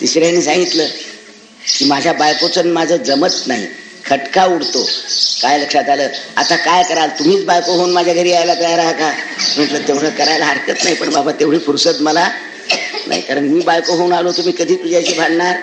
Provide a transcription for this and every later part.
तिसऱ्याने सांगितलं की माझ्या बायकोचं माझं जमत नाही. खटका उडतो. काय लक्षात आलं? आता काय कराल? तुम्हीच बायको होऊन माझ्या घरी यायला तयार आहात का? म्हटलं तेवढं करायला हरकत नाही पण बाबा तेवढी फुरसत मला नाही कारण मी बायको होऊन आलो तुम्ही कधी तुझ्याशी भांडणार?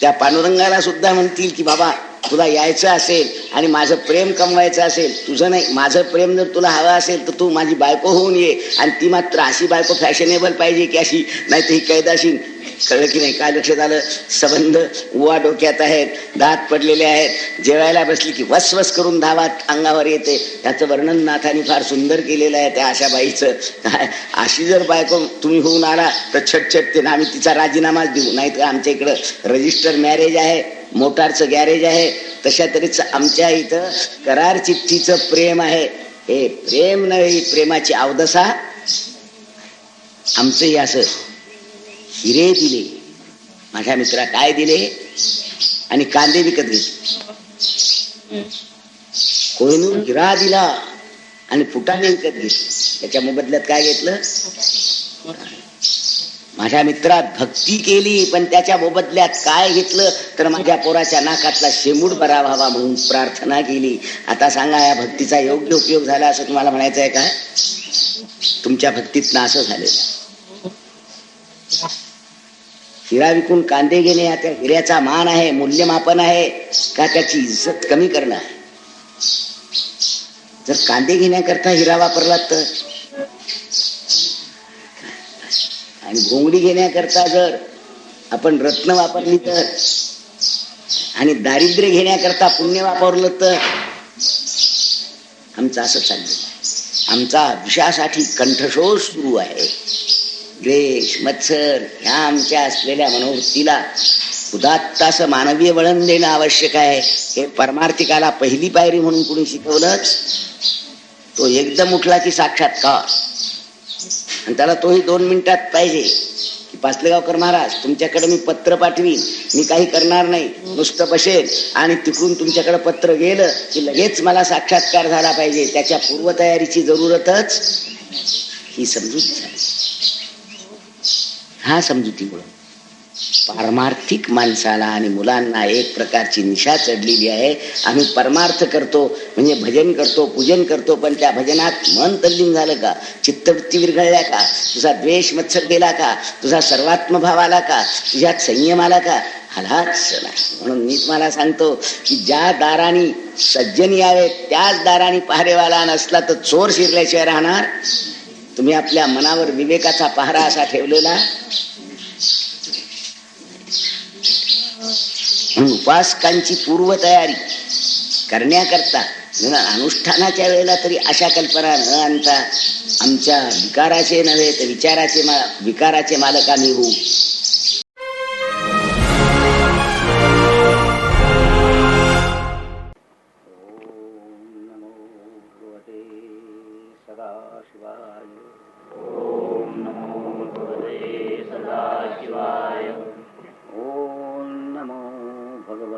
त्या पांडुरंगाला सुद्धा म्हणतील की बाबा तुला यायचं असेल आणि माझं प्रेम कमवायचं असेल तुझं नाही माझं प्रेम जर तुला हवं असेल तर तू माझी बायको होऊन ये आणि ती मात्र अशी बायको फॅशनेबल पाहिजे की अशी नाही तर ही कैदाशी. कळलं की नाही? काय लक्षात आलं? संबंध उवा डोक्यात आहेत दात पडलेले आहेत जेवायला बसली की वसवस करून धावात अंगावर येते. त्याचं वर्णन नाथाने फार सुंदर केलेलं आहे त्या अशा बाईचं काय अशी जर बायको तुम्ही होऊन आला तर छटछट ते आम्ही तिचा राजीनामाच देऊ. नाही तर आमच्या इकडं रजिस्टर मॅरेज आहे मोटारचं गॅरेज आहे तशा तऱ्हेच आमच्या इथं करार चिठ्ठीचं प्रेम आहे. हे प्रेम नव्हे प्रेमाची अवदसा. आमचंही असं हिरे दिले. माझ्या मित्रा काय दिले? आणि कांदे विकत घेतले. कोहिनूर हिरा दिला आणि फुटाने विकत घेतले. त्याच्या मोबदल्यात काय घेतलं? माझ्या मित्रात भक्ती केली पण त्याच्या मोबदल्यात काय घेतलं? तर माझ्या पोराच्या नाकातला शेमूड बरा व्हावा म्हणून प्रार्थना केली. आता सांगा या भक्तीचा योग्य उपयोग झाला असं तुम्हाला म्हणायचं आहे काय तुमच्या भक्तीतनं असं झालेलं हिरा विकून कांदे घेणे हा त्या हिऱ्याचा मान आहे मूल्यमापन आहे का त्याची इज्जत कमी करणं आहे? जर कांदे घेण्याकरता हिरा वापरला तर? आणि घोंगडी घेण्याकरता जर आपण रत्न वापरली तर आणि दारिद्र्य घेण्याकरता पुण्य वापरलं तर आमचं असं चाललेलं आमचा विषयासाठी कंठशोष सुरू आहे. द्वेष मत्सर ह्या आमच्या असलेल्या मनोवृत्तीला उदात्त असं मानवीय वळण देणं आवश्यक आहे. हे परमार्थिकाला पहिली पायरी म्हणून कुणी शिकवलंच तो एकदम उठला की साक्षात्कार. आणि त्याला तोही दोन मिनिटात पाहिजे. की पाचलेगावकर महाराज तुमच्याकडे मी पत्र पाठवीन. मी काही करणार नाही. नुसतं बसेल. आणि तिकडून तुमच्याकडे पत्र गेलं की लगेच मला साक्षात्कार झाला पाहिजे. त्याच्या पूर्वतयारीची जरूरतच ही समजूत झाली. हा समजुतीमुळं. पारमार्थिक माणसाला आणि मुलांना एक प्रकारची निशा चढलेली आहे. आम्ही परमार्थ करतो म्हणजे भजन करतो पूजन करतो पण त्या भजनात मन तल्लीन झालं का? चित्तवृत्ती विरघळल्या का? तुझा द्वेष मत्सर गेला का? तुझा सर्वात्मभाव आला का? तुझ्यात संयम आला का? हलाच नाही म्हणून मी तुम्हाला सांगतो की ज्या दाराने सज्जन यावे त्याच दाराने पहारेवाला नसला तर चोर शिरल्याशिवाय राहणार? तुम्ही आपल्या मनावर विवेकाचा पहारा असा ठेवलेला? ही उपासकांची पूर्वतयारी करण्याकरता अनुष्ठानाच्या वेळेला तरी अशा कल्पना न आणता आमच्या विकाराचे नव्हे तर विचाराचे मा विकाराचे मालक आम्ही होऊ.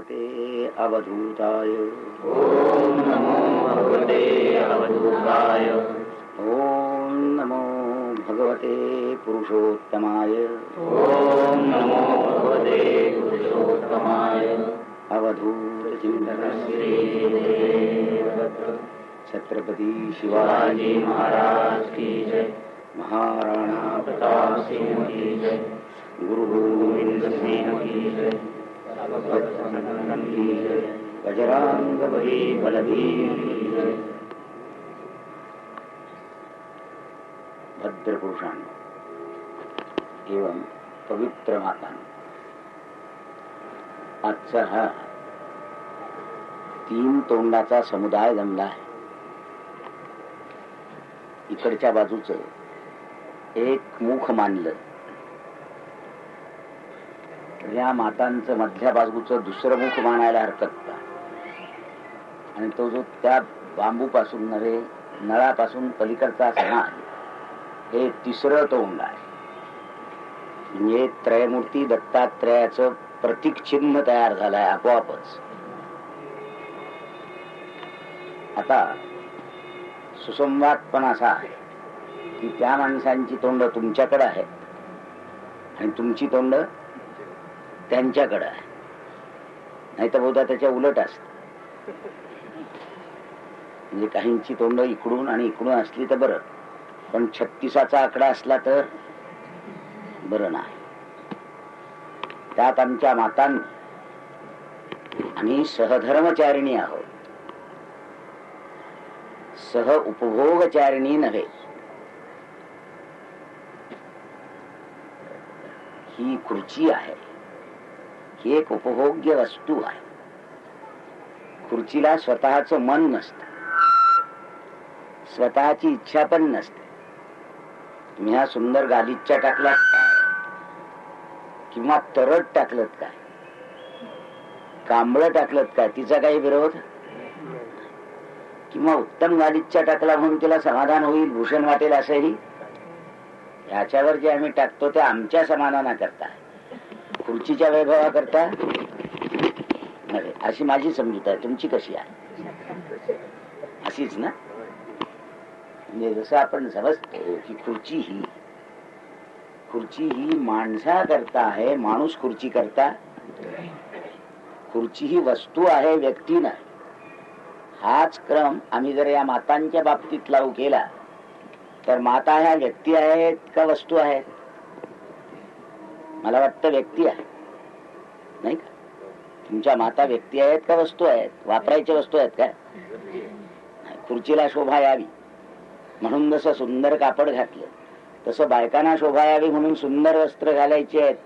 भगवते अवधूताय। ॐ नमो भगवते अवधूताय ओम नमो भगवते पुरुषोत्तमाय। ॐ नमो भगवते पुरुषोत्तमाय अवधूत चिंतन छत्रपती शिवाजी शिवाजी महाराज की जय। महाराणा प्रताप सिंह की जय। गुरु गोविंद सिंह की जय। भक्त एवं पवित्र माता आजचा हा तीन तोंडाचा समुदाय जमला आहे। इकडच्या बाजूच एक मुख मानलं या मातांचं मधल्या बाजूचं दुसरं मुख मानायला हरकत नाही. आणि तो जो त्या बांबूपासून नव्हे नळापासून पलीकडचा समाज हे तिसरं तोंड आहे. म्हणजे त्रयमूर्ती दत्तात्रयाचं प्रतीक चिन्ह तयार झालंय आपोआपच. आता सुसंवाद पण असा आहे की त्या माणसांची तोंड तुमच्याकडे आहे आणि तुमची तोंड त्यांच्याकडं आहे. नाही तर बहुधा त्याच्या उलट असत. म्हणजे काहींची तोंड इकडून आणि इकडून असली तर बरं. पण छत्तीसाचा आकडा असला तर बरं नाही. त्यात आमच्या मातांनी आम्ही सहधर्मचारिणी आहोत. सह उपभोगचारिणी नव्हे. ही खुर्ची आहे. ही एक उपभोग्य वस्तू आहे. खुर्चीला स्वतःच मन नसतं. स्वतःची इच्छा पण नसते. तुम्ही ह्या सुंदर गालिच्या टाकला किंवा तरट टाकलत काय? कांबळ टाकलत काय? तिचा काही विरोध? किंवा उत्तम गालिच्या टाकला म्हणून तिला समाधान होईल भूषण वाटेल असंही? याच्यावर जे आम्ही टाकतो ते आमच्या समाधाना करता खुर्चीच्या वैभवा करता? नव्हे अशी माझी समजूत आहे. तुमची कशी आहे? अशीच ना? म्हणजे जसं आपण समजतो की खुर्ची ही खुर्ची ही माणसा करता आहे माणूस खुर्ची करता? खुर्ची ही वस्तू आहे व्यक्ती नाही. हाच क्रम आम्ही जर या मातांच्या बाबतीत लागू केला तर माता ह्या व्यक्ती आहेत का वस्तू आहेत? मला वाटतं व्यक्ती आहे. नाही का? तुमच्या माता व्यक्ती आहेत का वस्तू आहेत? वापरायच्या वस्तू आहेत का? खुर्चीला शोभा यावी. म्हणून जसं सुंदर कापड घातलं तसं बायकांना शोभा यावी म्हणून सुंदर वस्त्र घालायची आहेत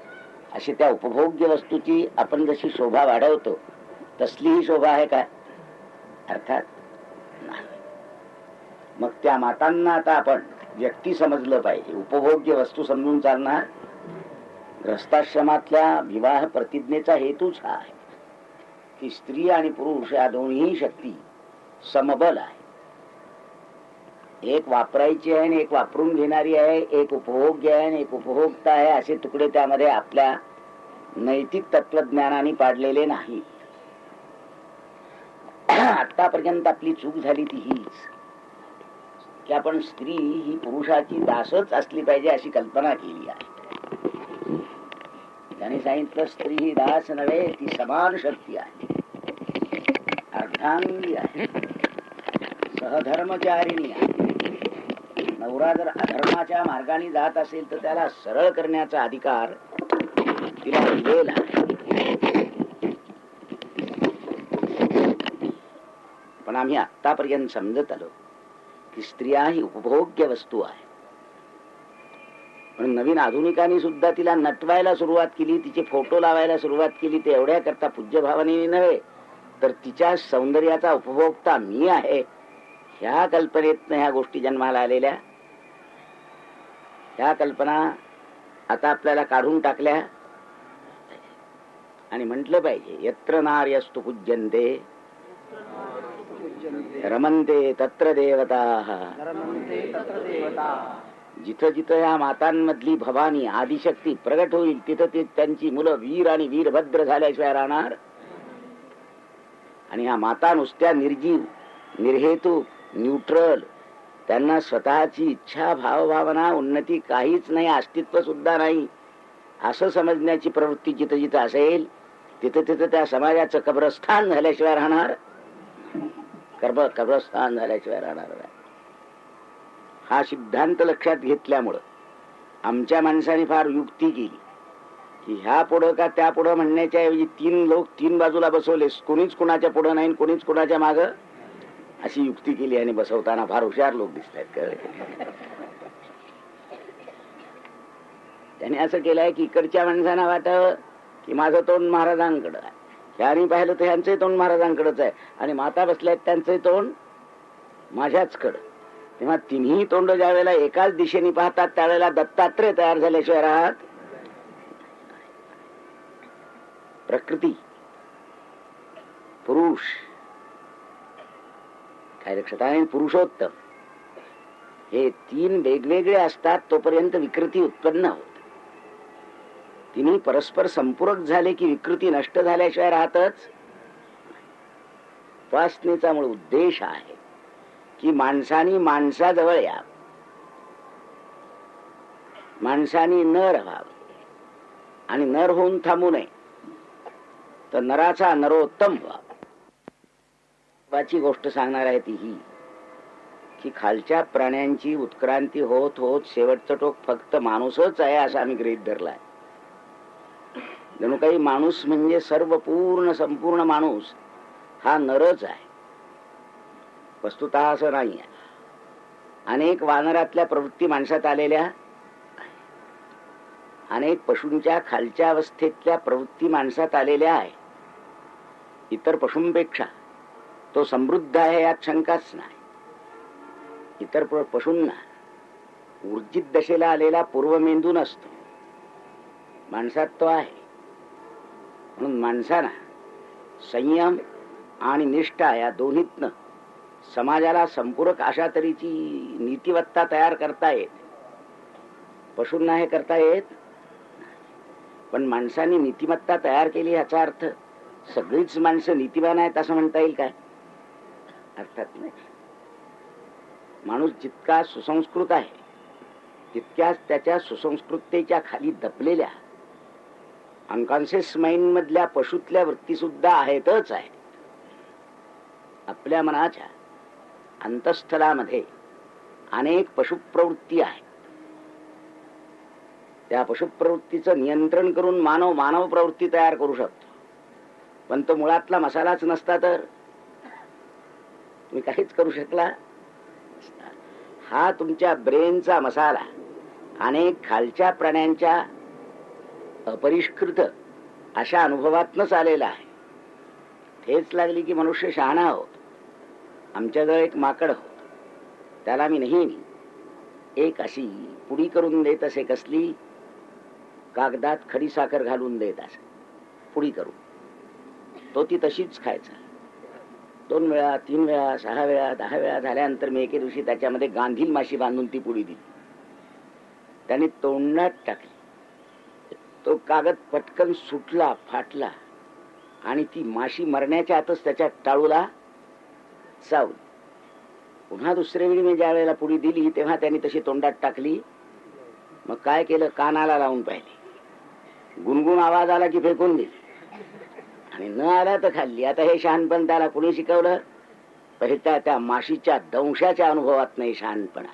अशी त्या उपभोग्य वस्तूची आपण जशी शोभा वाढवतो तसलीही शोभा आहे का? अर्थात नाही. मग त्या मातांना आता आपण व्यक्ती समजलं पाहिजे. उपभोग्य वस्तू समजून चालणार ग्रस्ताश्रमातल्या विवाह प्रतिज्ञेचा हेतूच हा आहे की स्त्री आणि पुरुष या दोन्ही शक्ती समबल आहे. एक वापरायची आहे आणि एक वापरून घेणारी आहे एक उपभोग्य आहे आणि एक उपभोक्ता आहे असे तुकडे त्यामध्ये आपल्या नैतिक तत्वज्ञानाने पाडलेले नाही. आतापर्यंत आपली चूक झाली ती हीच की आपण स्त्री ही पुरुषाची दासच असली पाहिजे अशी कल्पना केली आहे. त्याने सांगितलं स्त्री ही दास नव्हे ती समान शक्ती आहे. अर्धांगी आहे. सहधर्मचारिणी आहे. नवरा जर अधर्माच्या मार्गाने जात असेल तर त्याला सरळ करण्याचा अधिकार तिला दिलेला पण आम्ही आतापर्यंत समजत आलो की स्त्रिया ही उपभोग्य वस्तू आहे. म्हणून नवीन आधुनिकांनी सुद्धा तिला नटवायला सुरुवात केली तिचे फोटो लावायला सुरुवात केली ते एवढ्या करता पूज्य भावनेने नव्हे तर तिच्या सौंदर्याचा उपभोक्ता मी आहे. ह्या कल्पनेतनं ह्या गोष्टी जन्माला आलेल्या. ह्या कल्पना आता आपल्याला काढून टाकल्या. आणि म्हटलं पाहिजे यत्र नार्यस्तु पूज्यन्ते. रमन्ते तत्र देवता. जिथं जिथं या मातांमधली भवानी आदिशक्ती प्रगट होईल तिथं ते त्यांची मुलं वीर आणि वीरभद्र झाल्याशिवाय राहणार? आणि ह्या माता नुसत्या निर्जीव निर्हेतू न्यूट्रल त्यांना स्वतःची इच्छा भावभावना उन्नती काहीच नाही अस्तित्व सुद्धा नाही असं समजण्याची प्रवृत्ती जिथं जिथं असेल तिथं तिथं त्या समाजाचं कब्रस्थान झाल्याशिवाय राहणार? कर्ब कब्रस्थान झाल्याशिवाय राहणार नाही. हा सिद्धांत लक्षात घेतल्यामुळं आमच्या माणसाने फार युक्ती केली. की ह्या पुढं का त्या पुढं म्हणण्याच्या ऐवजी तीन लोक तीन बाजूला बसवले कोणीच कुणाच्या पुढं नाही कोणीच कुणाच्या माग? अशी युक्ती केली आणि बसवताना फार हुशार लोक दिसत आहेत त्याने असं केलंय की इकडच्या माणसांना वाटावं की माझं तोंड महाराजांकडं आहे. ह्यानी पाहिलं तर ह्यांचंही तोंड महाराजांकडंच आहे. आणि माता बसल्यात त्यांचंही तोंड माझ्याचकडं. तेव्हा तिन्ही तोंड ज्या वेळेला एकाच दिशेने पाहतात त्यावेळेला दत्तात्रय तयार झाल्याशिवाय राहत प्रकृती पुरुष. काय लक्षात आहे? पुरुषोत्तम. हे तीन वेगवेगळे असतात तोपर्यंत विकृती उत्पन्न होत. तिन्ही परस्पर संपूरक झाले की विकृती नष्ट झाल्याशिवाय राहतच उपासनेचा मूळ उद्देश आहे. की माणसानी माणसाजवळ या. माणसानी नर व्हावं आणि नर होऊन थांबू नये. तर नराचा नरोत्तम व्हावाची महत्वाची गोष्ट सांगणार आहे ती ही की खालच्या प्राण्यांची उत्क्रांती होत होत शेवटचं टोक फक्त माणूसच आहे असं आम्ही गृहित धरलाय. जणू काही माणूस म्हणजे सर्व पूर्ण संपूर्ण माणूस हा नरच आहे. वस्तुत असं नाही अनेक वानरातल्या प्रवृत्ती माणसात आलेल्या अनेक पशूंच्या खालच्या अवस्थेतल्या प्रवृत्ती माणसात आलेल्या आहे. इतर पशूंपेक्षा तो समृद्ध आहे यात शंकाच नाही. इतर पशूंना ऊर्जित दशेला आलेला पूर्व मेंदू नसतो. माणसात तो आहे. म्हणून माणसाना संयम आणि निष्ठा या दोन्हीतनं समाजाला संपूरक अशा तऱ्हेची नीतिवत्ता तयार करता येत. पशूंना हे करता येत पण माणसाने नीतिमत्ता तयार केली याचा अर्थ सगळीच माणसं नीतिवान आहेत असं म्हणता येईल काय? अर्थात नाही. माणूस जितका सुसंस्कृत आहे तितक्याच त्याच्या सुसंस्कृततेच्या खाली दपलेल्या अनकॉन्शियस माइंड मधल्या पशुतल्या वृत्ती सुद्धा आहेतच आहे आपल्या मनाच्या अंतस्थलामध्ये अनेक पशुप्रवृत्ती आहेत. त्या पशुप्रवृत्तीचं नियंत्रण करून मानव मानव प्रवृत्ती तयार करू शकतो. पण तो मुळातला मसालाच नसता तर? तुम्ही काहीच करू शकला हा तुमच्या ब्रेनचा मसाला अनेक खालच्या प्राण्यांच्या अपरिष्कृत अशा अनुभवातनच आलेला आहे. ठेच लागली की मनुष्य शहाणा होतो. आमच्याजवळ एक माकड होत. त्याला मी नेहमी एक अशी पुडी करून देत असे कसली कागदात खडी साखर घालून देत असे. पुडी करून. तो ती तशीच खायचा. दोन वेळा तीन वेळा सहा वेळा दहा वेळा झाल्यानंतर मी एके दिवशी त्याच्यामध्ये गांधील माशी बांधून ती पुडी दिली. त्याने तोंडात टाकली. तो कागद पटकन सुटला फाटला आणि ती माशी मरण्याच्या आतच त्याच्या टाळूला चावली पुन्हा दुसऱ्या वेळी मी ज्या वेळेला पुडी दिली तेव्हा त्यांनी तशी तोंडात टाकली. मग काय केलं? कानाला लावून पाहिली. गुणगुण आवाज आला की फेकून दिली. आणि न आला तर खाल्ली. आता हे शहाणपण त्याला कुणी शिकवलं? पहिल्या त्या त्या माशीच्या दंशाच्या अनुभवात नाही शहाणपणा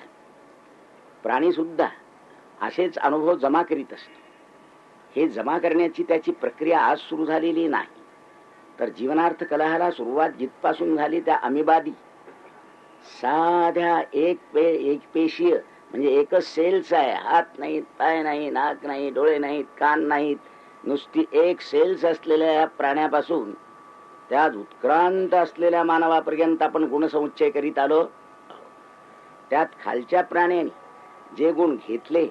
प्राणी सुद्धा असेच अनुभव जमा करीत असतो हे जमा करण्याची त्याची प्रक्रिया आज सुरू झालेली नाही. तर जीवनार्थ कलहाला सुरुवात जिथपासून झाली त्या अमिबादी. साध्या एक पे एक पेशीय म्हणजे एकच सेल्स आहे. हात नाहीत पाय नाही नाक नाही डोळे नाहीत कान नाहीत. नुसती एक सेल्स असलेल्या या प्राण्यापासून त्यात उत्क्रांत असलेल्या मानवापर्यंत आपण गुणसमुच्चय करीत आलो. त्यात खालच्या प्राण्याने जे गुण घेतले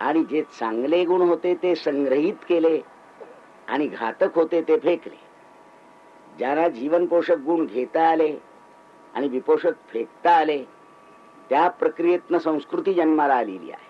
आणि जे चांगले गुण होते ते संग्रहित केले आणि घातक होते ते फेकले. ज्यांना जीवनपोषक गुण घेता आले आणि विपोषक फेकता आले त्या प्रक्रियेतनं संस्कृती जन्माला आलेली आहे.